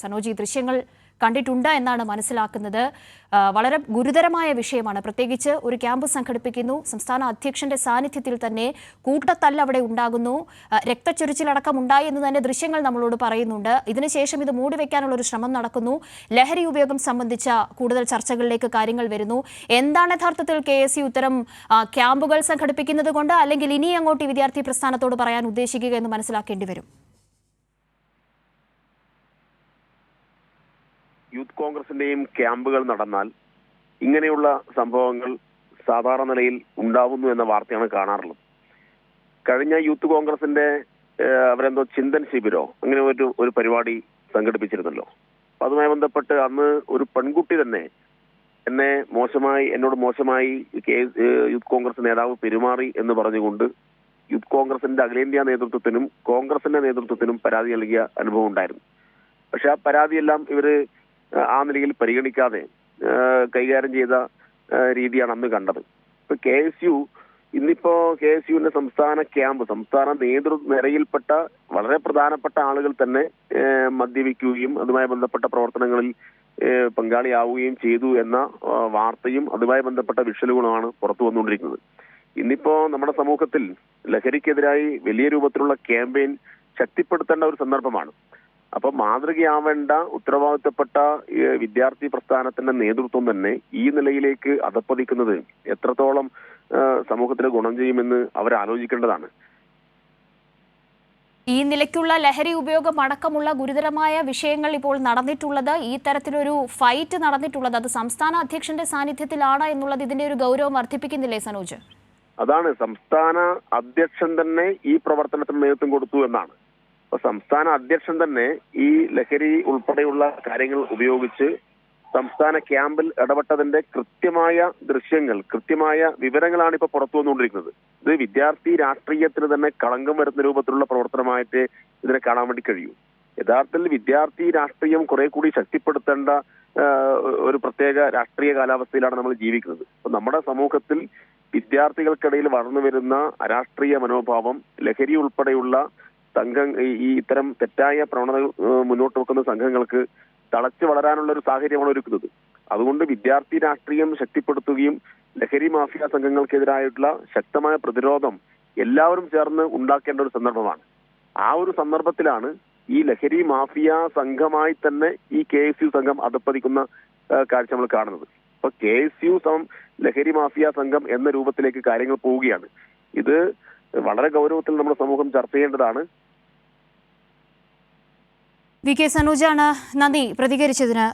സനോജ് ദൃശ്യങ്ങൾ കണ്ടിട്ടുണ്ട് എന്നാണ് മനസ്സിലാക്കുന്നത്. വളരെ ഗുരുതരമായ വിഷയമാണ്. പ്രത്യേകിച്ച് ഒരു ക്യാമ്പ് സംഘടിപ്പിക്കുന്നു. സംസ്ഥാന അധ്യക്ഷന്റെ സാന്നിധ്യത്തിൽ തന്നെ കൂട്ടത്തല്ല അവിടെ ഉണ്ടാകുന്നു. രക്തച്ചൊരിച്ചിലടക്കം ഉണ്ടായി എന്ന് തന്നെ ദൃശ്യങ്ങൾ നമ്മളോട് പറയുന്നുണ്ട്. ഇതിനുശേഷം ഇത് മൂടിവെക്കാനുള്ള ഒരു ശ്രമം നടക്കുന്നു. ലഹരി ഉപയോഗം സംബന്ധിച്ച കൂടുതൽ ചർച്ചകളിലേക്ക് കാര്യങ്ങൾ വരുന്നു. എന്താണ് യഥാർത്ഥത്തിൽ കെ എസ് യു ഇത്തരം ക്യാമ്പുകൾ സംഘടിപ്പിക്കുന്നത് കൊണ്ട് അല്ലെങ്കിൽ ഇനി അങ്ങോട്ട് വിദ്യാർത്ഥി പ്രസ്ഥാനത്തോട് പറയാൻ ഉദ്ദേശിക്കുക എന്ന് മനസ്സിലാക്കേണ്ടി വരും. യൂത്ത് കോൺഗ്രസിന്റെയും ക്യാമ്പുകൾ നടന്നാൽ ഇങ്ങനെയുള്ള സംഭവങ്ങൾ സാധാരണ നിലയിൽ ഉണ്ടാവുന്നു എന്ന വാർത്തയാണ് കാണാറുള്ളത്. കഴിഞ്ഞ യൂത്ത് കോൺഗ്രസിന്റെ അവരെന്തോ ചിന്തൻ ശിബിരോ അങ്ങനെ ഒരു ഒരു പരിപാടി സംഘടിപ്പിച്ചിരുന്നല്ലോ. അപ്പൊ അതുമായി ബന്ധപ്പെട്ട് അന്ന് ഒരു പെൺകുട്ടി തന്നെ എന്നെ മോശമായി എന്നോട് മോശമായി യൂത്ത് കോൺഗ്രസ് നേതാവ് പെരുമാറി എന്ന് പറഞ്ഞുകൊണ്ട് യൂത്ത് കോൺഗ്രസിന്റെ അഖിലേന്ത്യാ നേതൃത്വത്തിനും കോൺഗ്രസിന്റെ നേതൃത്വത്തിനും പരാതി നൽകിയ അനുഭവം ഉണ്ടായിരുന്നു. പക്ഷെ ആ പരാതിയെല്ലാം ഇവർ ആ നിലയിൽ പരിഗണിക്കാതെ കൈകാര്യം ചെയ്ത രീതിയാണ് അന്ന് കണ്ടത്. ഇപ്പൊ കെ എസ് യു ഇന്നിപ്പോ കെ എസ് യുവിന്റെ സംസ്ഥാന ക്യാമ്പ് സംസ്ഥാന നേതൃ നിരയിൽപ്പെട്ട വളരെ പ്രധാനപ്പെട്ട ആളുകൾ തന്നെ മദ്യപിക്കുകയും അതുമായി ബന്ധപ്പെട്ട പ്രവർത്തനങ്ങളിൽ പങ്കാളിയാവുകയും ചെയ്തു എന്ന വാർത്തയും അതുമായി ബന്ധപ്പെട്ട വിഷലുകളുമാണ് പുറത്തു വന്നുകൊണ്ടിരിക്കുന്നത്. ഇന്നിപ്പോ നമ്മുടെ സമൂഹത്തിൽ ലഹരിക്കെതിരായി വലിയ രൂപത്തിലുള്ള ക്യാമ്പയിൻ ശക്തിപ്പെടുത്തേണ്ട ഒരു സന്ദർഭമാണ്. അപ്പൊ മാതൃകയാവേണ്ട ഉത്തരവാദിത്തപ്പെട്ട വിദ്യാർത്ഥി പ്രസ്ഥാനത്തിന്റെ നേതൃത്വം തന്നെ ഈ നിലയിലേക്ക് അധപ്പതിക്കുന്നത് എത്രത്തോളം സമൂഹത്തിന് ഗുണം ചെയ്യുമെന്ന് അവർ ആലോചിക്കേണ്ടതാണ് ഈ നിലയ്ക്കുള്ള ലഹരി ഉപയോഗം അടക്കമുള്ള ഗുരുതരമായ വിഷയങ്ങൾ ഇപ്പോൾ നടന്നിട്ടുള്ളത് ഈ തരത്തിലൊരു ഫൈറ്റ് നടന്നിട്ടുള്ളത് അത് സംസ്ഥാന അധ്യക്ഷന്റെ സാന്നിധ്യത്തിലാണ് എന്നുള്ളത് ഇതിന്റെ ഒരു ഗൗരവം വർദ്ധിപ്പിക്കുന്നില്ലേ സനോജ്? അതാണ് സംസ്ഥാന അധ്യക്ഷൻ തന്നെ ഈ പ്രവർത്തനത്തിന് നേതൃത്വം കൊടുത്തു എന്നാണ്. സംസ്ഥാന അധ്യക്ഷൻ തന്നെ ഈ ലഹരി ഉൾപ്പെടെയുള്ള കാര്യങ്ങൾ ഉപയോഗിച്ച് സംസ്ഥാന ക്യാമ്പിൽ ഇടപെട്ടതിന്റെ കൃത്യമായ ദൃശ്യങ്ങൾ കൃത്യമായ വിവരങ്ങളാണ് ഇപ്പൊ പുറത്തു വന്നുകൊണ്ടിരിക്കുന്നത്. ഇത് വിദ്യാർത്ഥി രാഷ്ട്രീയത്തിന് തന്നെ കളങ്കം വരുന്ന രൂപത്തിലുള്ള പ്രവർത്തനമായിട്ട് ഇതിനെ കാണാൻ വേണ്ടി കഴിയൂ. യഥാർത്ഥത്തിൽ വിദ്യാർത്ഥി രാഷ്ട്രീയം കുറെ കൂടി ശക്തിപ്പെടുത്തേണ്ട ഒരു പ്രത്യേക രാഷ്ട്രീയ കാലാവസ്ഥയിലാണ് നമ്മൾ ജീവിക്കുന്നത്. അപ്പൊ നമ്മുടെ സമൂഹത്തിൽ വിദ്യാർത്ഥികൾക്കിടയിൽ വളർന്നു വരുന്ന അരാഷ്ട്രീയ മനോഭാവം ലഹരി ഉൾപ്പെടെയുള്ള സംഘം ഈ- ഇത്തരം തെറ്റായ പ്രവണതകൾ മുന്നോട്ട് വെക്കുന്ന സംഘങ്ങൾക്ക് തളച്ചു വളരാനുള്ള ഒരു സാഹചര്യമാണ് ഒരുക്കുന്നത്. അതുകൊണ്ട് വിദ്യാർത്ഥി രാഷ്ട്രീയം ശക്തിപ്പെടുത്തുകയും ലഹരി മാഫിയ സംഘങ്ങൾക്കെതിരായിട്ടുള്ള ശക്തമായ പ്രതിരോധം എല്ലാവരും ചേർന്ന് ഉണ്ടാക്കേണ്ട ഒരു സന്ദർഭമാണ്. ആ ഒരു സന്ദർഭത്തിലാണ് ഈ ലഹരി മാഫിയ സംഘമായി തന്നെ ഈ കെ എസ് യു സംഘം അധപ്പതിക്കുന്ന കാഴ്ച നമ്മൾ കാണുന്നത്. അപ്പൊ കെ എസ് യു ലഹരി മാഫിയ സംഘം എന്ന രൂപത്തിലേക്ക് കാര്യങ്ങൾ പോവുകയാണ്. ഇത് വളരെ ഗൗരവത്തിൽ നമ്മുടെ സമൂഹം ചർച്ച ചെയ്യേണ്ടതാണ്. വി കെ സനൂജാണ് നന്ദി പ്രതികരിച്ചതിന്.